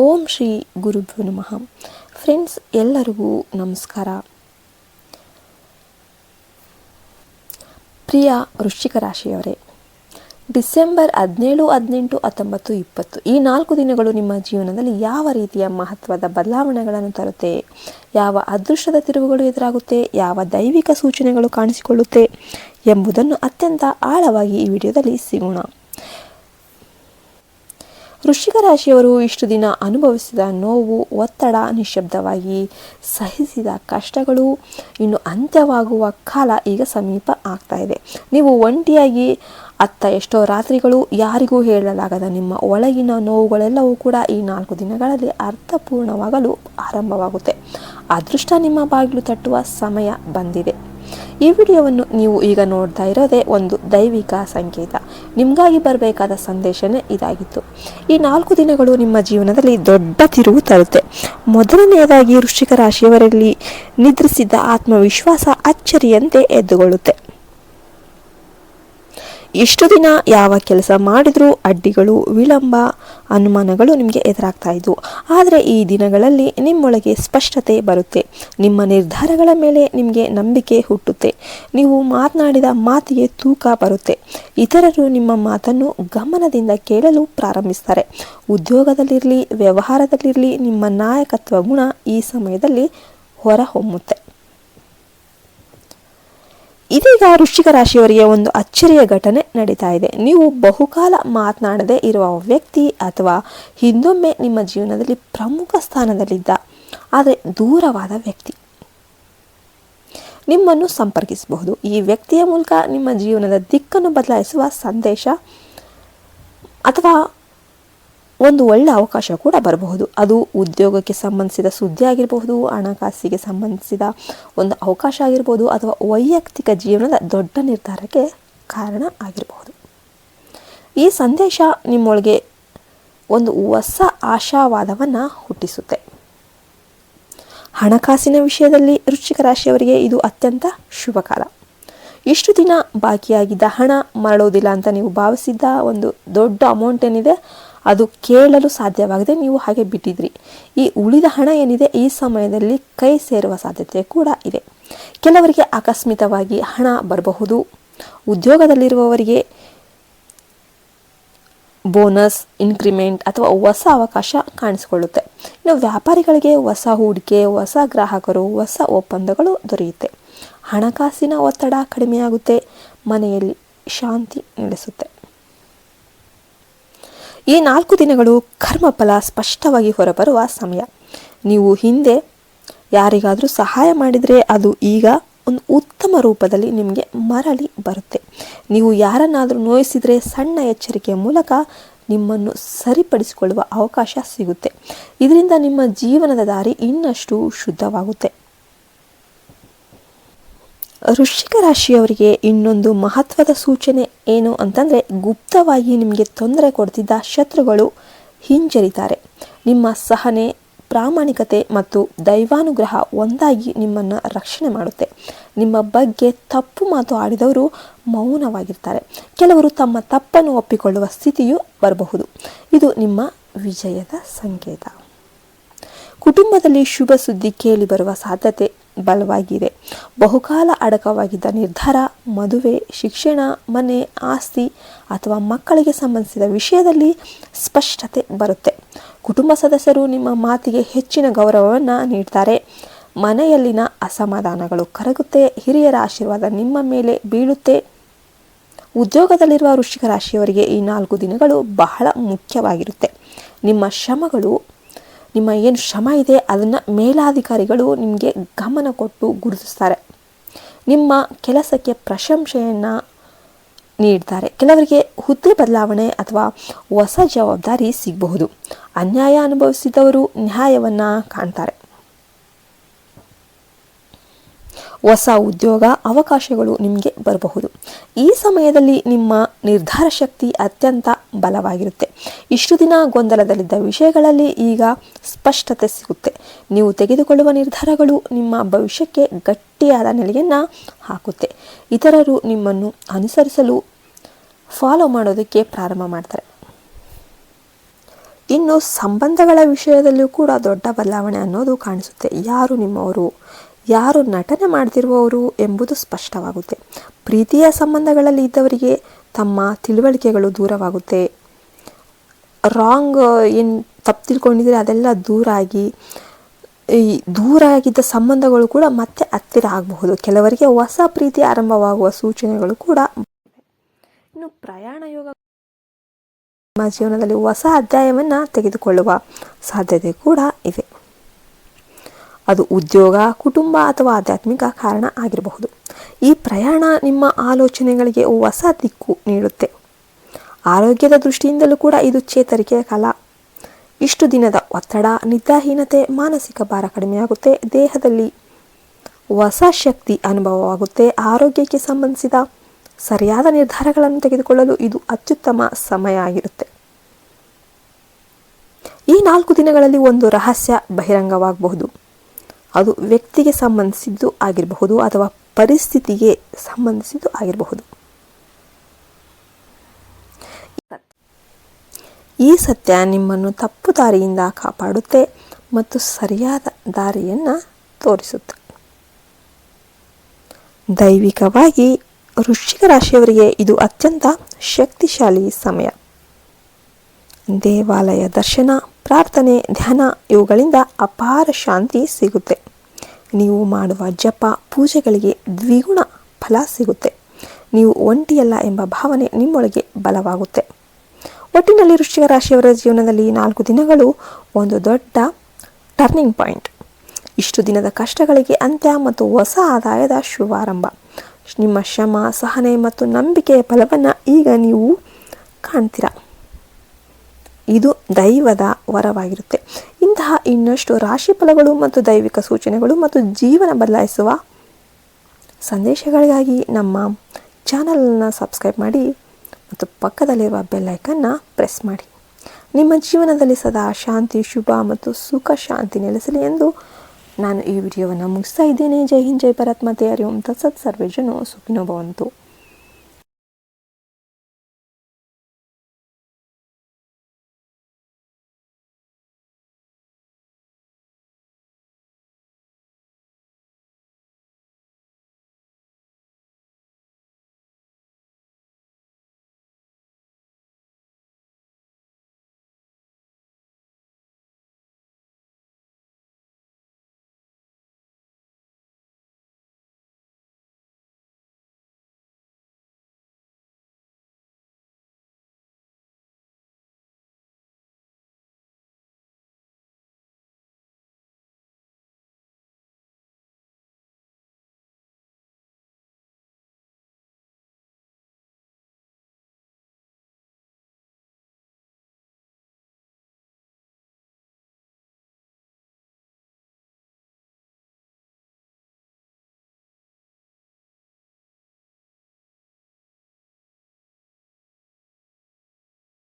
ಓಂ ಶ್ರೀ ಗುರುಭ್ಯೋ ನಮಃ. ಫ್ರೆಂಡ್ಸ್ ಎಲ್ಲರಿಗೂ ನಮಸ್ಕಾರ. ಪ್ರಿಯ ವೃಶ್ಚಿಕ ರಾಶಿಯವರೇ, ಡಿಸೆಂಬರ್ ಹದಿನೇಳು, ಹದಿನೆಂಟು, ಹತ್ತೊಂಬತ್ತು, ಇಪ್ಪತ್ತು ಈ ನಾಲ್ಕು ದಿನಗಳು ನಿಮ್ಮ ಜೀವನದಲ್ಲಿ ಯಾವ ರೀತಿಯ ಮಹತ್ವದ ಬದಲಾವಣೆಗಳನ್ನು ತರುತ್ತೆ? ಯಾವ ಅದೃಷ್ಟದ ತಿರುವುಗಳು ಎದುರಾಗುತ್ತೆ? ಯಾವ ದೈವಿಕ ಸೂಚನೆಗಳು ಕಾಣಿಸಿಕೊಳ್ಳುತ್ತೆ? ಎಂಬುದನ್ನು ಅತ್ಯಂತ ಆಳವಾಗಿ ಈ ವಿಡಿಯೋದಲ್ಲಿ ಸಿಗೋಣ. ವೃಶ್ಚಿಕ ರಾಶಿಯವರು ಇಷ್ಟು ದಿನ ಅನುಭವಿಸಿದ ನೋವು, ಒತ್ತಡ ನಿಶಬ್ದವಾಗಿ ಸಹಿಸಿದ ಕಷ್ಟಗಳು ಇನ್ನು ಅಂತ್ಯವಾಗುವ ಕಾಲ ಈಗ ಸಮೀಪ ಆಗ್ತಾ ಇದೆ. ನೀವು ಒಂಟಿಯಾಗಿ ಅತ್ತ ಎಷ್ಟೋ ರಾತ್ರಿಗಳು ಯಾರಿಗೂ ಹೇಳಲಾಗದ ನಿಮ್ಮ ಒಳಗಿನ ನೋವುಗಳೆಲ್ಲವೂ ಕೂಡ ಈ ನಾಲ್ಕು ದಿನಗಳಲ್ಲಿ ಅರ್ಥಪೂರ್ಣವಾಗಲು ಆರಂಭವಾಗುತ್ತೆ. ಅದೃಷ್ಟ ನಿಮ್ಮ ಬಾಗಿಲು ತಟ್ಟುವ ಸಮಯ ಬಂದಿದೆ. ಈ ವಿಡಿಯೋವನ್ನು ನೀವು ಈಗ ನೋಡ್ತಾ ಇರೋದೇ ಒಂದು ದೈವಿಕ ಸಂಕೇತ. ನಿಮಗಾಗಿ ಬರಬೇಕಾದ ಸಂದೇಶನೇ ಇದಾಗಿತ್ತು. ಈ ನಾಲ್ಕು ದಿನಗಳು ನಿಮ್ಮ ಜೀವನದಲ್ಲಿ ದೊಡ್ಡ ತಿರುವು ತರುತ್ತೆ. ಮೊದಲನೆಯದಾಗಿ ವೃಶ್ಚಿಕ ರಾಶಿಯವರಲ್ಲಿ ನಿದ್ರಿಸಿದ್ದ ಆತ್ಮವಿಶ್ವಾಸ ಅಚ್ಚರಿಯಂತೆ ಎದ್ದುಕೊಳ್ಳುತ್ತೆ. ಇಷ್ಟು ದಿನ ಯಾವ ಕೆಲಸ ಮಾಡಿದರೂ ಅಡ್ಡಿಗಳು, ವಿಳಂಬ, ಅನುಮಾನಗಳು ನಿಮಗೆ ಎದುರಾಗ್ತಾ ಇದ್ವು. ಆದರೆ ಈ ದಿನಗಳಲ್ಲಿ ನಿಮ್ಮೊಳಗೆ ಸ್ಪಷ್ಟತೆ ಬರುತ್ತೆ. ನಿಮ್ಮ ನಿರ್ಧಾರಗಳ ಮೇಲೆ ನಿಮಗೆ ನಂಬಿಕೆ ಹುಟ್ಟುತ್ತೆ. ನೀವು ಮಾತನಾಡಿದ ಮಾತಿಗೆ ತೂಕ ಬರುತ್ತೆ. ಇತರರು ನಿಮ್ಮ ಮಾತನ್ನು ಗಮನದಿಂದ ಕೇಳಲು ಪ್ರಾರಂಭಿಸ್ತಾರೆ. ಉದ್ಯೋಗದಲ್ಲಿರಲಿ, ವ್ಯವಹಾರದಲ್ಲಿರಲಿ ನಿಮ್ಮ ನಾಯಕತ್ವ ಗುಣ ಈ ಸಮಯದಲ್ಲಿ ಹೊರಹೊಮ್ಮುತ್ತೆ. ಇದೀಗ ವೃಶ್ಚಿಕ ರಾಶಿಯವರಿಗೆ ಒಂದು ಅಚ್ಚರಿಯ ಘಟನೆ ನಡೀತಾ ಇದೆ. ನೀವು ಬಹುಕಾಲ ಮಾತನಾಡದೆ ಇರುವ ವ್ಯಕ್ತಿ ಅಥವಾ ಹಿಂದೊಮ್ಮೆ ನಿಮ್ಮ ಜೀವನದಲ್ಲಿ ಪ್ರಮುಖ ಸ್ಥಾನದಲ್ಲಿದ್ದ, ಆದರೆ ದೂರವಾದ ವ್ಯಕ್ತಿ ನಿಮ್ಮನ್ನು ಸಂಪರ್ಕಿಸಬಹುದು. ಈ ವ್ಯಕ್ತಿಯ ಮೂಲಕ ನಿಮ್ಮ ಜೀವನದ ದಿಕ್ಕನ್ನು ಬದಲಾಯಿಸುವ ಸಂದೇಶ ಅಥವಾ ಒಂದು ಒಳ್ಳೆಯ ಅವಕಾಶ ಕೂಡ ಬರಬಹುದು. ಅದು ಉದ್ಯೋಗಕ್ಕೆ ಸಂಬಂಧಿಸಿದ ಸುದ್ದಿ ಆಗಿರಬಹುದು, ಹಣಕಾಸಿಗೆ ಸಂಬಂಧಿಸಿದ ಒಂದು ಅವಕಾಶ ಆಗಿರ್ಬೋದು, ಅಥವಾ ವೈಯಕ್ತಿಕ ಜೀವನದ ದೊಡ್ಡ ನಿರ್ಧಾರಕ್ಕೆ ಕಾರಣ ಆಗಿರಬಹುದು. ಈ ಸಂದೇಶ ನಿಮ್ಮೊಳಗೆ ಒಂದು ಹೊಸ ಆಶಾವಾದವನ್ನು ಹುಟ್ಟಿಸುತ್ತೆ. ಹಣಕಾಸಿನ ವಿಷಯದಲ್ಲಿ ರುಚಿಕ ರಾಶಿಯವರಿಗೆ ಇದು ಅತ್ಯಂತ ಶುಭಕಾಲ ಇಷ್ಟು ದಿನ ಬಾಕಿಯಾಗಿದ್ದ ಹಣ ಮರಳೋದಿಲ್ಲ ಅಂತ ನೀವು ಭಾವಿಸಿದ್ದ ಒಂದು ದೊಡ್ಡ ಅಮೌಂಟ್ ಏನಿದೆ ಅದು ಕೇಳಲು ಸಾಧ್ಯವಾಗದೆ ನೀವು ಹಾಗೆ ಬಿಟ್ಟಿದ್ರಿ. ಈ ಉಳಿದ ಹಣ ಏನಿದೆ, ಈ ಸಮಯದಲ್ಲಿ ಕೈ ಸೇರುವ ಸಾಧ್ಯತೆ ಕೂಡ ಇದೆ. ಕೆಲವರಿಗೆ ಆಕಸ್ಮಿಕವಾಗಿ ಹಣ ಬರಬಹುದು. ಉದ್ಯೋಗದಲ್ಲಿರುವವರಿಗೆ ಬೋನಸ್, ಇನ್ಕ್ರಿಮೆಂಟ್ ಅಥವಾ ಹೊಸ ಅವಕಾಶ ಕಾಣಿಸಿಕೊಳ್ಳುತ್ತೆ. ಇನ್ನು ವ್ಯಾಪಾರಿಗಳಿಗೆ ಹೊಸ ಹೂಡಿಕೆ, ಹೊಸ ಗ್ರಾಹಕರು, ಹೊಸ ಒಪ್ಪಂದಗಳು ದೊರೆಯುತ್ತೆ. ಹಣಕಾಸಿನ ಒತ್ತಡ ಕಡಿಮೆಯಾಗುತ್ತೆ. ಮನೆಯಲ್ಲಿ ಶಾಂತಿ ನೆಲೆಸುತ್ತೆ. ಈ ನಾಲ್ಕು ದಿನಗಳು ಕರ್ಮಫಲ ಸ್ಪಷ್ಟವಾಗಿ ಹೊರಬರುವ ಸಮಯ. ನೀವು ಹಿಂದೆ ಯಾರಿಗಾದರೂ ಸಹಾಯ ಮಾಡಿದರೆ ಅದು ಈಗ ಒಂದು ಉತ್ತಮ ರೂಪದಲ್ಲಿ ನಿಮಗೆ ಮರಳಿ ಬರುತ್ತೆ. ನೀವು ಯಾರನ್ನಾದರೂ ನೋಯಿಸಿದರೆ ಸಣ್ಣ ಎಚ್ಚರಿಕೆಯ ಮೂಲಕ ನಿಮ್ಮನ್ನು ಸರಿಪಡಿಸಿಕೊಳ್ಳುವ ಅವಕಾಶ ಸಿಗುತ್ತೆ. ಇದರಿಂದ ನಿಮ್ಮ ಜೀವನದ ದಾರಿ ಇನ್ನಷ್ಟು ಶುದ್ಧವಾಗುತ್ತೆ. ವೃಶ್ಚಿಕ ರಾಶಿಯವರಿಗೆ ಇನ್ನೊಂದು ಮಹತ್ವದ ಸೂಚನೆ ಏನು ಅಂತಂದರೆ ಗುಪ್ತವಾಗಿ ನಿಮಗೆ ತೊಂದರೆ ಕೊಡ್ತಿದ್ದ ಶತ್ರುಗಳು ಹಿಂಜರಿತಾರೆ. ನಿಮ್ಮ ಸಹನೆ, ಪ್ರಾಮಾಣಿಕತೆ ಮತ್ತು ದೈವಾನುಗ್ರಹ ಒಂದಾಗಿ ನಿಮ್ಮನ್ನು ರಕ್ಷಣೆ ಮಾಡುತ್ತೆ. ನಿಮ್ಮ ಬಗ್ಗೆ ತಪ್ಪು ಮಾತು ಆಡಿದವರು ಮೌನವಾಗಿರ್ತಾರೆ. ಕೆಲವರು ತಮ್ಮ ತಪ್ಪನ್ನು ಒಪ್ಪಿಕೊಳ್ಳುವ ಸ್ಥಿತಿಯು ಬರಬಹುದು. ಇದು ನಿಮ್ಮ ವಿಜಯದ ಸಂಕೇತ. ಕುಟುಂಬದಲ್ಲಿ ಶುಭ ಸುದ್ದಿ ಕೇಳಿ ಬರುವ ಸಾಧ್ಯತೆ ಬಲವಾಗಿದೆ. ಬಹುಕಾಲ ಅಡಕವಾಗಿದ್ದ ನಿರ್ಧಾರ, ಮದುವೆ, ಶಿಕ್ಷಣ, ಮನೆ, ಆಸ್ತಿ ಅಥವಾ ಮಕ್ಕಳಿಗೆ ಸಂಬಂಧಿಸಿದ ವಿಷಯದಲ್ಲಿ ಸ್ಪಷ್ಟತೆ ಬರುತ್ತೆ. ಕುಟುಂಬ ಸದಸ್ಯರು ನಿಮ್ಮ ಮಾತಿಗೆ ಹೆಚ್ಚಿನ ಗೌರವವನ್ನು ನೀಡ್ತಾರೆ. ಮನೆಯಲ್ಲಿನ ಅಸಮಾಧಾನಗಳು ಕರಗುತ್ತೆ, ಹಿರಿಯರ ಆಶೀರ್ವಾದ ನಿಮ್ಮ ಮೇಲೆ ಬೀಳುತ್ತೆ. ಉದ್ಯೋಗದಲ್ಲಿರುವ ವೃಶ್ಚಿಕ ರಾಶಿಯವರಿಗೆ ಈ ನಾಲ್ಕು ದಿನಗಳು ಬಹಳ ಮುಖ್ಯವಾಗಿರುತ್ತೆ. ನಿಮ್ಮ ಶ್ರಮಗಳು ನಿಮ್ಮ ಏನು ಶ್ರಮ ಇದೆ, ಅದನ್ನು ಮೇಲಾಧಿಕಾರಿಗಳು ನಿಮಗೆ ಗಮನ ಕೊಟ್ಟು ಗುರುತಿಸ್ತಾರೆ. ನಿಮ್ಮ ಕೆಲಸಕ್ಕೆ ಪ್ರಶಂಸೆಯನ್ನು ನೀಡ್ತಾರೆ. ಕೆಲವರಿಗೆ ಹುದ್ದೆ ಬದಲಾವಣೆ ಅಥವಾ ಹೊಸ ಜವಾಬ್ದಾರಿ ಸಿಗಬಹುದು. ಅನ್ಯಾಯ ಅನುಭವಿಸಿದವರು ನ್ಯಾಯವನ್ನು ಕಾಣ್ತಾರೆ. ಹೊಸ ಉದ್ಯೋಗ ಅವಕಾಶಗಳು ನಿಮಗೆ ಬರಬಹುದು. ಈ ಸಮಯದಲ್ಲಿ ನಿಮ್ಮ ನಿರ್ಧಾರ ಶಕ್ತಿ ಅತ್ಯಂತ ಬಲವಾಗಿರುತ್ತೆ. ಇಷ್ಟು ದಿನ ಗೊಂದಲದಲ್ಲಿದ್ದ ವಿಷಯಗಳಲ್ಲಿ ಈಗ ಸ್ಪಷ್ಟತೆ ಸಿಗುತ್ತೆ. ನೀವು ತೆಗೆದುಕೊಳ್ಳುವ ನಿರ್ಧಾರಗಳು ನಿಮ್ಮ ಭವಿಷ್ಯಕ್ಕೆ ಗಟ್ಟಿಯಾದ ನೆಲೆಯನ್ನು ಹಾಕುತ್ತೆ. ಇತರರು ನಿಮ್ಮನ್ನು ಅನುಸರಿಸಲು ಫಾಲೋ ಮಾಡೋದಕ್ಕೆ ಪ್ರಾರಂಭ ಮಾಡ್ತಾರೆ. ಇನ್ನು ಸಂಬಂಧಗಳ ವಿಷಯದಲ್ಲೂ ಕೂಡ ದೊಡ್ಡ ಬದಲಾವಣೆ ಅನ್ನೋದು ಕಾಣಿಸುತ್ತೆ. ಯಾರು ನಿಮ್ಮವರು? ಯಾರು ನಟನೆ ಮಾಡ್ತಿರುವವರು ಎಂಬುದು ಸ್ಪಷ್ಟವಾಗುತ್ತೆ. ಪ್ರೀತಿಯ ಸಂಬಂಧಗಳಲ್ಲಿ ಇದ್ದವರಿಗೆ ತಮ್ಮ ತಿಳುವಳಿಕೆಗಳು ದೂರವಾಗುತ್ತೆ. ರಾಂಗ್ ಏನು ತಪ್ಪು ತಿಳ್ಕೊಂಡಿದ್ರೆ ಅದೆಲ್ಲ ದೂರ ಆಗಿ, ಈ ದೂರ ಆಗಿದ್ದ ಸಂಬಂಧಗಳು ಕೂಡ ಮತ್ತೆ ಹತ್ತಿರ ಆಗಬಹುದು. ಕೆಲವರಿಗೆ ಹೊಸ ಪ್ರೀತಿ ಆರಂಭವಾಗುವ ಸೂಚನೆಗಳು ಕೂಡ ಇನ್ನು ಪ್ರಯಾಣ ಯೋಗ ನಮ್ಮ ಜೀವನದಲ್ಲಿ ಹೊಸ ಅಧ್ಯಾಯವನ್ನು ತೆಗೆದುಕೊಳ್ಳುವ ಸಾಧ್ಯತೆ ಕೂಡ ಇದೆ. ಅದು ಉದ್ಯೋಗ, ಕುಟುಂಬ ಅಥವಾ ಆಧ್ಯಾತ್ಮಿಕ ಕಾರಣ ಆಗಿರಬಹುದು. ಈ ಪ್ರಯಾಣ ನಿಮ್ಮ ಆಲೋಚನೆಗಳಿಗೆ ಹೊಸ ದಿಕ್ಕು ನೀಡುತ್ತೆ. ಆರೋಗ್ಯದ ದೃಷ್ಟಿಯಿಂದಲೂ ಕೂಡ ಇದು ಚೇತರಿಕೆಯ ಕಾಲ. ಇಷ್ಟು ದಿನದ ಒತ್ತಡ ನಿದ್ದಾಹೀನತೆ ಮಾನಸಿಕ ಭಾರ ಕಡಿಮೆಯಾಗುತ್ತೆ ದೇಹದಲ್ಲಿ. ಹೊಸ ಶಕ್ತಿ ಅನುಭವವಾಗುತ್ತೆ ಆರೋಗ್ಯಕ್ಕೆ ಸಂಬಂಧಿಸಿದ ಸರಿಯಾದ ನಿರ್ಧಾರಗಳನ್ನು ತೆಗೆದುಕೊಳ್ಳಲು ಇದು ಅತ್ಯುತ್ತಮ ಸಮಯ ಆಗಿರುತ್ತೆ. ಈ ನಾಲ್ಕು ದಿನಗಳಲ್ಲಿ ಒಂದು ರಹಸ್ಯ ಬಹಿರಂಗವಾಗಬಹುದು. ಅದು ವ್ಯಕ್ತಿಗೆ ಸಂಬಂಧಿಸಿದ್ದು ಆಗಿರಬಹುದು ಅಥವಾ ಪರಿಸ್ಥಿತಿಗೆ ಸಂಬಂಧಿಸಿದ್ದು ಆಗಿರಬಹುದು. ಈ ಸತ್ಯ ನಿಮ್ಮನ್ನು ತಪ್ಪು ದಾರಿಯಿಂದ ಕಾಪಾಡುತ್ತೆ ಮತ್ತು ಸರಿಯಾದ ದಾರಿಯನ್ನು ತೋರಿಸುತ್ತೆ. ದೈವಿಕವಾಗಿ ವೃಶ್ಚಿಕ ರಾಶಿಯವರಿಗೆ ಇದು ಅತ್ಯಂತ ಶಕ್ತಿಶಾಲಿ ಸಮಯ. ದೇವಾಲಯ ದರ್ಶನ ಪ್ರಾರ್ಥನೆ, ಧ್ಯಾನ ಇವುಗಳಿಂದ ಅಪಾರ ಶಾಂತಿ ಸಿಗುತ್ತೆ. ನೀವು ಮಾಡುವ ಜಪ, ಪೂಜೆಗಳಿಗೆ ದ್ವಿಗುಣ ಫಲ ಸಿಗುತ್ತೆ. ನೀವು ಒಂಟಿಯಲ್ಲ ಎಂಬ ಭಾವನೆ ನಿಮ್ಮೊಳಗೆ ಬಲವಾಗುತ್ತೆ. ಒಟ್ಟಿನಲ್ಲಿ ವೃಶ್ಚಿಕ ರಾಶಿಯವರ ಜೀವನದಲ್ಲಿ ನಾಲ್ಕು ದಿನಗಳು ಒಂದು ದೊಡ್ಡ ಟರ್ನಿಂಗ್ ಪಾಯಿಂಟ್ ಇಷ್ಟು ದಿನದ ಕಷ್ಟಗಳಿಗೆ ಅಂತ್ಯ ಮತ್ತು ಹೊಸ ಆದಾಯದ ಶುಭಾರಂಭ. ನಿಮ್ಮ ಶ್ರಮ ಸಹನೆ ಮತ್ತು ನಂಬಿಕೆಯ ಫಲವನ್ನು ಈಗ ನೀವು ಕಾಣ್ತೀರಾ? ಇದು ದೈವದ ವರವಾಗಿರುತ್ತೆ. ಇಂತಹ ಇನ್ನಷ್ಟು ರಾಶಿ ಫಲಗಳು ಮತ್ತು ದೈವಿಕ ಸೂಚನೆಗಳು ಮತ್ತು ಜೀವನ ಬದಲಾಯಿಸುವ ಸಂದೇಶಗಳಿಗಾಗಿ ನಮ್ಮ ಚಾನಲನ್ನು ಸಬ್ಸ್ಕ್ರೈಬ್ ಮಾಡಿ ಮತ್ತು ಪಕ್ಕದಲ್ಲಿರುವ ಬೆಲ್ಲೈಕನ್ನು ಪ್ರೆಸ್ ಮಾಡಿ. ನಿಮ್ಮ ಜೀವನದಲ್ಲಿ ಸದಾ ಶಾಂತಿ, ಶುಭ ಮತ್ತು ಸುಖ, ಶಾಂತಿ ನೆಲೆಸಲಿ ಎಂದು ನಾನು ಈ ವಿಡಿಯೋವನ್ನು ಮುಗಿಸ್ತಾ ಇದ್ದೇನೆ. ಜೈ ಹಿಂದ್, ಜೈ ಭಾರತ್. ಮತ್ತೆ ಹರಿ ಓಂ ತತ್ಸತ್ ಸರ್ವೇ ಜನ ಸುಖಿನೋ ಭವಂತು.